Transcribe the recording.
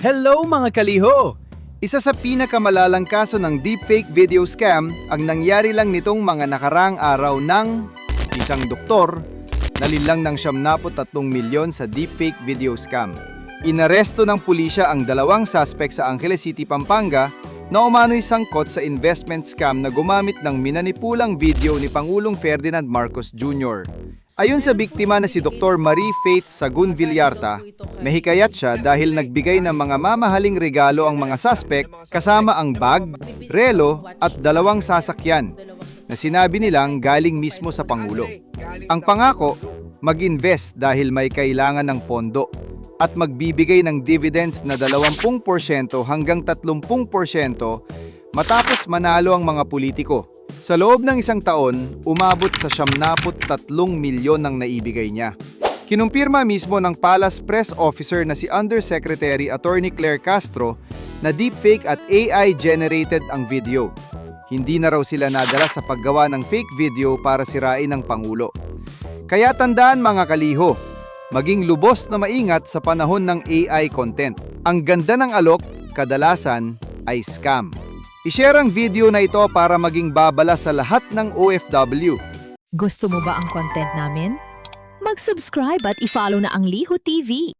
Hello mga kaliho! Isa sa pinakamalalang kaso ng deepfake video scam ang nangyari lang nitong mga nakarang araw ng isang doktor nalilang ng 73 milyon sa deepfake video scam. Inaresto ng pulisya ang dalawang suspect sa Angeles City, Pampanga na umano'y sangkot sa investment scam na gumamit ng minanipulang video ni Pangulong Ferdinand Marcos Jr. Ayon sa biktima na si Dr. Marie Faith Sagun Villarta, mahikayat siya dahil nagbigay ng mga mamahaling regalo ang mga suspect kasama ang bag, relo at dalawang sasakyan na sinabi nilang galing mismo sa Pangulo. Ang pangako, mag-invest dahil may kailangan ng pondo at magbibigay ng dividends na 20% hanggang 30% matapos manalo ang mga politiko. Sa loob ng isang taon, umabot sa 73 milyon ang naibigay niya. Kinumpirma mismo ng Palace Press Officer na si Undersecretary Attorney Claire Castro na deepfake at AI-generated ang video. Hindi na raw sila nadala sa paggawa ng fake video para sirain ang Pangulo. Kaya tandaan mga kaliho, maging lubos na maingat sa panahon ng AI content. Ang ganda ng alok, kadalasan ay scam. I-share ang video na ito para maging babala sa lahat ng OFW. Gusto mo ba ang content namin? Mag-subscribe at i-follow na ang Liho TV.